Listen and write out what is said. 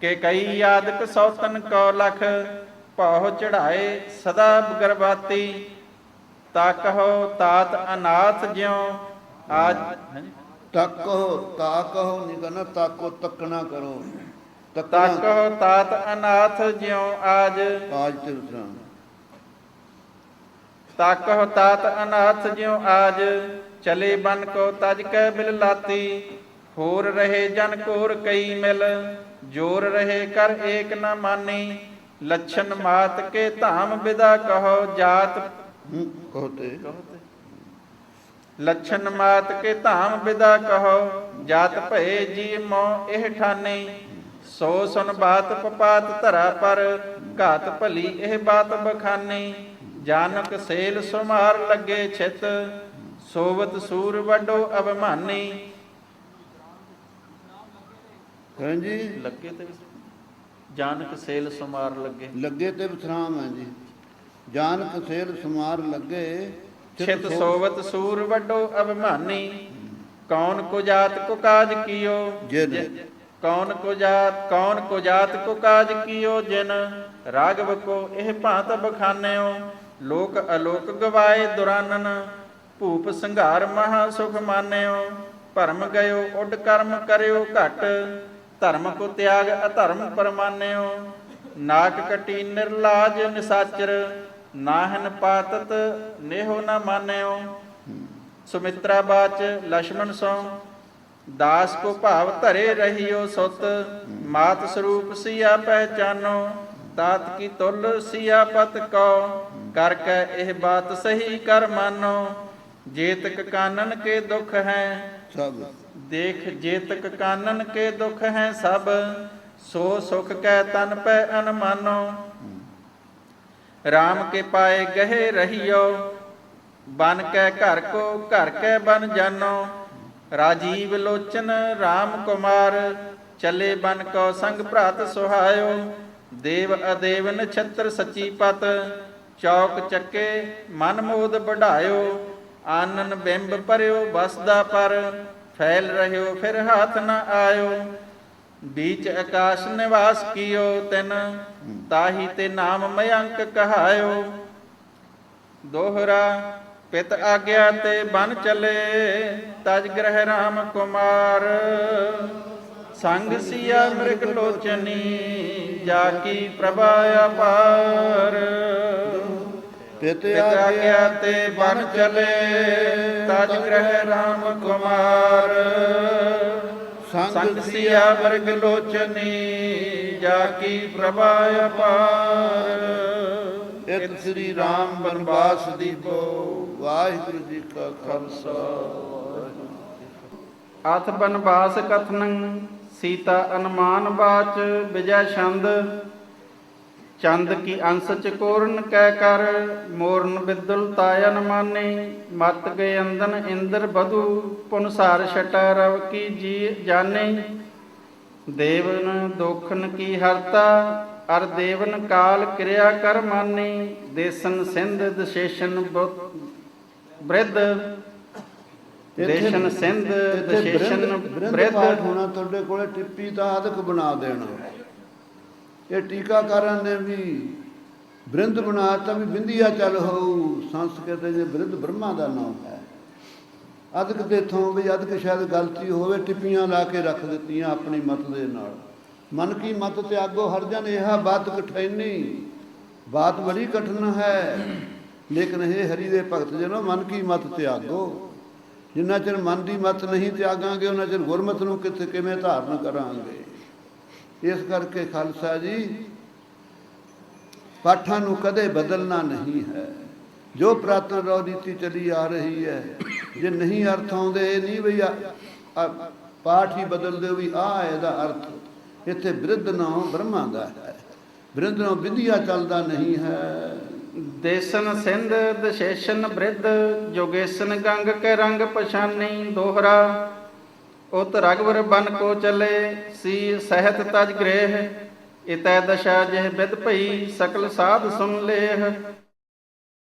ਕਿ ਕਈ ਆਦਿਕ ਸੌਤਨ ਕੋ ਲਖ ਪਹੁ ਚੜਾਏ ਸਦਾ ਗਰਬਾਤੀ ਤਾਕਹੁ ਤਾਤ ਅਨਾਥ ਜਿਉ ਆਜ। ਤੱਕੋ ਤਾਕੋ ਨਹੀਂ ਕਰਨਾ ਤਾਕੋ ਤੱਕਣਾ ਕਰੋ। ਤੱਕਣਾ ਤਾਕਹੁ ਤਾਤ ਅਨਾਥ ਜਿਉ ਆਜ ਆਜ ਤੇ ਵਿਸਰਾਮ ਤਾਕਹੁ ਤਾਤ ਅਨਾਥ ਜਿਉ ਆਜ ਚਲੇ ਬਨ ਕੋ ਤਜ ਕੈ ਬਿਲ ਲਾਤੀ। ਹੋਰ ਰਹੇ ਜਨ ਕੋਰ ਕਈ ਮਿਲ। ਜੋਰ ਰਹੇ ਕਰ ਏਕ ਨ ਮਾਨੀ ਲੱਛਨ ਮਾਤ ਕੇ ਧਾਮ ਬਿਦਾ ਕਹੋ ਜਾਤ। ਕਹਤੇ। ਲੱਛਨ ਮਾਤ ਕੇ ਧਾਮ ਬਿਦਾ ਕਹੋ ਜਾਤ ਭਏ ਜੀ ਮੋ ਇਹ ਠਾਨੀ। ਸੋ ਸੁਨ ਬਾਤ ਪਪਾਤ ਧਰਾ ਪਰ ਘਾਤ ਭਲੀ ਇਹ ਬਾਤ ਬਖਾਨੀ। ਜਾਨਕ ਸੇਲ ਸੁਮਾਰ ਲੱਗੇ ਛਿਤ ਸੋਵਤ ਸੂਰ ਵੱਡੋ ਅਭਮਾਨੀ। ਹਾਂਜੀ। ਲੱਗੇ ਤੇ ਜਾਨਕ ਸੇਲ ਸੁਮਾਰ ਲੱਗੇ। ਲੱਗੇ ਤੇ ਵਿਸਰਾਮ ਹੈ ਜੀ। ਜਾਨਕ ਸੇਰ ਸਮਾਰ ਲੱਗੇ ਛਿਤ ਸੋਵਤ ਸੂਰ ਵੱਡੋ ਅਭਮਾਨੀ ਕੌਣ ਕੋ ਜਾਤ ਕੋ ਕਾਜ ਕੀਓ? ਜਿਨ। ਕੌਣ ਕੋ ਜਾਤ ਕੌਣ ਕੋ ਜਾਤ ਕੋ ਕਾਜ ਕੀਓ? ਜਿਨ। ਰਾਗਵ ਕੋ ਇਹ ਭਾਂਤ ਬਖਾਨਿਓ ਲੋਕ ਅਲੋਕ ਗਵਾਏ ਦੁਰਾਨਨ ਭੂਪ ਸੰਘਾਰ ਮਹਾ ਸੁਖ ਮਾਨਿਓ ਭਰਮ ਗਇਓ ਉੱਡ ਕਰਮ ਕਰਿਓ ਘਟ। ਧਰਮ ਕੋ ਤਿਆਗ ਅਧਰਮ ਪਰਮਾਨਿਓ, ਨਾਕ ਕਟੀ ਨਿਰਲਾਜ ਨਿਸਾਚਰ, ਨਾਹਨ ਪਾਤਤ ਨੇਹੋ ਨਾ ਮਾਨਿਓ। ਸੁਮਿਤਰਾ ਬਾਚ ਲక్ష్మణ ਸੋ ਦਾਸ ਕੋ ਭਾਵ ਧਰੇ ਰਹੀਓ ਸੁਤ, ਮਾਤ ਸਰੂਪ ਸਿਆ ਪਹਿਚਾਨੋ ਤਾਤ ਕੀ ਤੁਲ ਸਿਆ ਪਤ ਕੋ ਕਰ ਕੈ ਇਹ ਬਾਤ ਸਹੀ ਕਰ ਮਾਨੋ, ਜੇਤਕ ਕਾਨਨ ਕੇ ਦੁਖ ਹੈ। ਸਭ। ਦੇਖ ਜੇਤਕ ਕਾਨਨ ਕੇ ਦੁਖ ਹੈ ਸਭ, ਸੋ ਸੁਖ ਕੈ ਤਨ ਪੈ ਅਨਮਾਨੋ। RAM ਕੇ ਪਾਏ ਗਹਿ ਰਹੀਓ, ਬਨ ਕੈ ਘਰ ਕੋ ਘਰ ਕੈ ਬਨ ਜਾਨੋ। ਰਾਜੀਵ ਲੋਚਨ RAM ਕੁਮਾਰ, ਚਲੇ ਬਨ ਕੋ ਸੰਗ ਭਰਾਤ ਸੁਹਾਇਓ। ਦੇਵ ਅਦੇਵ ਨਛਤਰ ਸੱਚੀ ਪਤ, ਚੌਕ ਚੱਕੇ ਮਨ ਮੋਦ ਵਢਾਇਓ। ਆਨਨ ਬਿੰਬ ਭਰਿਓ ਬਸਦਾ ਪਰ ਫੈਲ ਰਹਿਓ, ਫਿਰ ਹੱਥ ਨਾ ਆਇਓ। ਬੀਚ ਆਕਾਸ਼ ਨਿਵਾਸ ਕੀਓ, ਤਿਨ ਤਾਹੀ ਤੇ ਨਾਮ ਮਯੰਕ ਕਹਾਇਓ। ਦੋਹਰਾ ਪਿਤ ਆਗਿਆ ਤੇ ਬਨ ਚਲੇ, ਤਜ ਗ੍ਰਹਿ ਰਾਮ ਕੁਮਾਰ। ਸੰਗ ਸਿਆ ਮ੍ਰਿਗ ਲੋਚਨੀ, ਜਾ ਕੀ ਪ੍ਰਭਾ ਅਪਾਰ ਪਿਤ ਪਿਤ ਆਗਿਆ ਤੇ ਬਨ ਚਲੇ ਤਜ ਗ੍ਰਹਿ RAM ਕੁਮਾਰ। ਸੰਗ ਸਿਆ ਵਰਗ ਲੋਚਨੀ ਜਾ ਕੀ ਪ੍ਰਭਾ ਅਪਾਰ। ਇਤ ਸ੍ਰੀ ਰਾਮ ਬਨਵਾਸ ਦੀਪੋ ਵਾਹਿਗੁਰੂ ਜੀ ਕਾ ਖਾਲਸਾ ਅਥ ਬਨਵਾਸ ਕਥਨੰ ਸੀਤਾ ਅਨਮਾਨ ਬਾਚ ਵਿਜੈ ਛੰਦ ਚੰਦ ਕੀ ਅੰਸ ਚਕੋਰਨ ਕੈ ਕਰ ਮੋਰਨ ਬਿਦੁਲ ਤਾਇਨ ਮਾਨੇ ਮਤ ਗਏ ਅੰਦਨ ਇੰਦਰ ਬਧੂ ਪੁਨਸਾਰ ਛਟਾ ਰਵ ਕੀ ਜੀ ਜਾਣੇ। ਦੇਵਨ ਦੋਖਨ ਕੀ ਹਰਤਾ ਅਰ ਦੇਵਨ ਕਾਲ ਕਿਰਿਆ ਕਰ ਮਾਨੇ ਦੇਸਨ ਸਿੰਧ ਦਸ਼ੇਸ਼ਨ ਬ੍ਰਿਧ। ਦੇਸ਼ਨ ਸਿੰਧ ਦਸ਼ੇਸ਼ਨ ਬ੍ਰਿਧ ਹੋਣਾ ਤੁਹਾਡੇ ਕੋਲੇ ਟਿੱਪੀ ਤਾਂ ਆਦਿਕ ਬਣਾ ਦੇਣਾ। ਇਹ ਟੀਕਾਕਾਰਾਂ ਨੇ ਵੀ ਬ੍ਰਿੰਦ ਬਣਾਤਾ ਵੀ ਬਿੰਦੀਆ ਚੱਲ ਹੋਊ, ਸੰਸਕ੍ਰਿਤ ਦੇ ਬ੍ਰਿੰਦ ਬ੍ਰਹਮਾ ਦਾ ਨਾਮ ਹੈ। ਅਦਕ ਦੇ ਥੋਂ ਵੀ ਅਦਕ ਸ਼ਾਇਦ ਗਲਤੀ ਹੋਵੇ, ਟਿੱਪੀਆਂ ਲਾ ਕੇ ਰੱਖ ਦਿੱਤੀਆਂ ਆਪਣੀ ਮਤ ਦੇ ਨਾਲ। ਮਨ ਕੀ ਮਤ ਤਿਆਗੋ ਹਰ ਜਨ ਇਹ ਬਾਤ ਕਠੈਨੀ ਬਾਤ ਬੜੀ ਕਠਨ ਹੈ, ਲੇਕਿਨ ਇਹ ਹਰੀ ਦੇ ਭਗਤ ਜਨੋ ਮਨ ਕੀ ਮਤ 'ਤੇ ਆਗੋ ਜਿੰਨਾ ਚਿਰ ਮਨ ਦੀ ਮਤ ਨਹੀਂ ਤਿਆਗਾਂਗੇ, ਉਹਨਾਂ ਚਿਰ ਗੁਰਮਤ ਨੂੰ ਕਿੱਥੇ ਕਿਵੇਂ ਧਾਰਨ ਕਰਾਂਗੇ? ਇਸ ਕਰਕੇ ਖਾਲਸਾ ਜੀ, ਪਾਠਾਂ ਨੂੰ ਕਦੇ ਬਦਲਣਾ ਨਹੀਂ ਹੈ। ਜੋ ਪ੍ਰਾਤਨ ਰੋ ਰੀਤੀ ਚਲੀ ਆ ਰਹੀ ਹੈ, ਜੇ ਨਹੀਂ ਅਰਥ ਆਉਂਦੇ, ਇਹ ਨਹੀਂ ਵੀ ਪਾਠ ਹੀ ਬਦਲ ਦਿਓ ਵੀ ਆ, ਇਹਦਾ ਅਰਥ ਇੱਥੇ ਬਿਰਧ ਨਾਮ ਬ੍ਰਹਮਾ ਦਾ ਹੈ। ਬਿਰਧ ਨਾਮ ਵਿਧਿਆ ਚੱਲਦਾ ਨਹੀਂ ਹੈ। ਦੇਸਨ ਸਿੰਧ, ਦਸ਼ੇਸ਼ਨ ਬ੍ਰਿਧ, ਜੋਗੇਸਨ ਗੰਗ ਕੇ ਰੰਗ ਪਛਾਨੀ, ਦੋਹਰਾ ਉਤ ਰਗਵਰ ਬਨ ਕੋ ਚਲੇ, ਸੀ ਸਹਿਤ ਤਜ ਗ੍ਰੇਹ, ਇਤੈ ਦਸ਼ਾ ਜਿਹ ਬਿਦ ਭਈ, ਸਕਲ ਸਾਧ ਸੁਨ ਲੇਹ।